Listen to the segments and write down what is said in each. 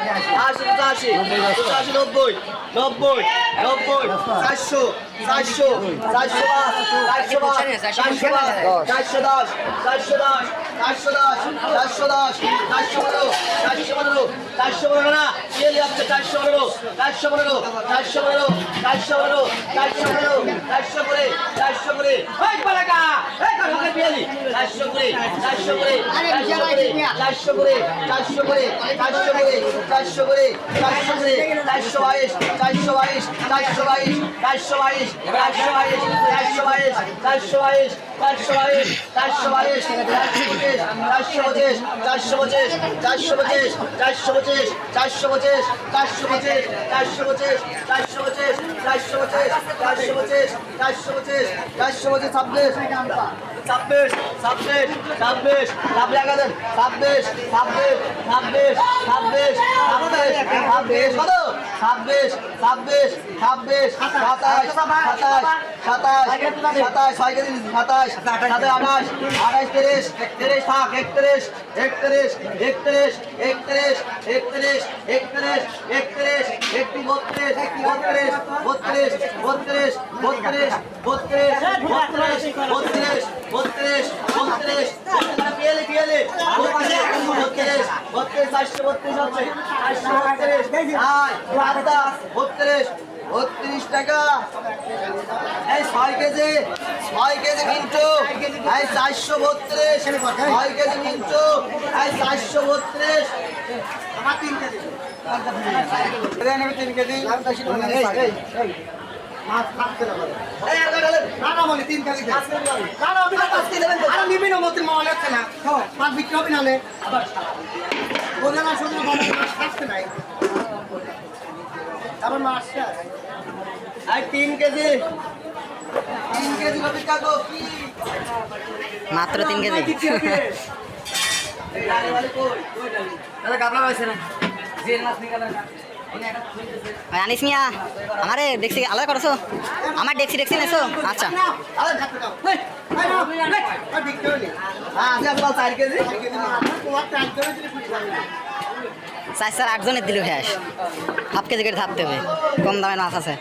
আশি, পঁচাশি পঁচাশি, নব্বই নব্বই নব্বই, চারশো চারশো চারশো চারশো চারশো চারশো দশ চারশো দশ চারশো দশ চারশো দশ, চারশো পনেরো চারশো পনেরো চারশো পনেরো না তেল যাচ্ছে চারশো পনেরো চারশো পনেরো চারশো পনেরো চারশো পনেরো চারশো পনেরো, চারশো করে চারশো করে চারশো করে চারশো করে চারশো করে চারশো করে চারশো করে চারশো করে চারশো করে চারশো বাইশ চারশো বাইশ চারশো বাইশ চারশো বাইশ চারশো বাইশ চারশো বাইশ চারশো বাইশ চারশো বাইশ চারশো বাইশ চারশো পঁচিশ চারশো পঁচিশ চারশো পঁচিশ চারশো পঁচিশ চারশো পঁচিশ চারশো পঁচিশ চারশো পঁচিশ চারশো পঁচিশ চারশো পঁচিশ চারশো পঁচিশ চারশো পঁচিশ চারশো পঁচিশ ছাব্বিশ ছাব্বিশ ছাব্বিশ ছাব্বিশ একাদের ছাব্বিশ ছাব্বিশ ছাব্বিশ ছাব্বিশ ছাব্বিশ ছাব্বিশ ছাব্বিশ ছাব্বিশ ছাব্বিশ সাতাশ সাতাশ সাতাশ সাতাশ ছয় সাতাশ সাতাশ আঠাশ আঠাশ তিরিশ তিরিশ থাক একত্রিশ একত্রিশ একত্রিশ একত্রিশ একত্রিশ একত্রিশ একত্রিশ একটি বত্রিশ বত্রিশ বত্রিশ বত্রিশ বত্রিশ বত্রিশ বত্রিশ বত্রিশ বত্রিশ পিয়ালে পিয়ালে বত্রিশ বত্রিশ চারশো বত্রিশ হচ্ছে চারশো বত্রিশ বত্রিশ বত্রিশ টাকা। এই ছয় কেজি ছয় কেজি কিনছো এই চারশো বত্রিশ ছয় কেজি কিনছো এই চারশো বত্রিশ। তিন কেজি। তিন কেজি তিন বিক্রি হবে না মাছ তিন কেজি। তিন কেজি মাত্র তিন কেজি। দাদা কাপড় পাইছে না? জেল মাছ আনিস মিয়া, আমারে ডেক্সি আলাদা করছ? আমার ডেক্সি ডেক্সি নেছো? আচ্ছা। চার চার আটজনের দিল হ্যাঁ হাফ কেজি করে থাকতে হবে কম দামে মাছ আছে।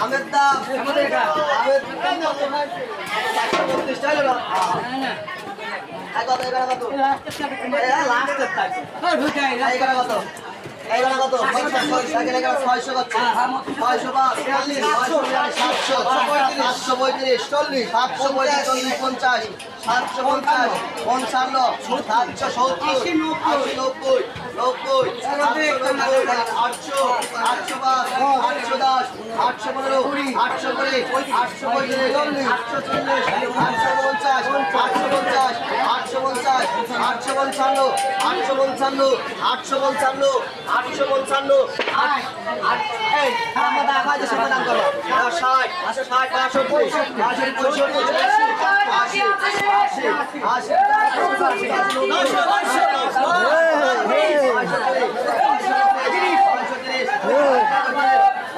আমাদের সাতশো, পঁয়ত্রিশ, চল্লিশ, সাতশো পঁয়ত্রিশ, চল্লিশ, পঞ্চাশ, সাতশো পঞ্চাশ, পঞ্চান্ন, সাতশো সত্তর, নব্বই, নব্বই, আটশো, আটশো পাঁচ, আটশো দশ, আটশো পনেরো, আটশো কুড়ি, আটশো পঁয়ত্রিশ, আটশো চল্লিশ, আটশো পঞ্চাশ, আটশো পঞ্চাশ, আটশো পঞ্চাশ, আটশো পঞ্চান্ন, আটশো পঞ্চান্ন, আটশো পঞ্চান্ন, আটশো পঞ্চান্ন, ষাট, ষাট, বাষট্টি, আশি, আশি, আশি, আশি,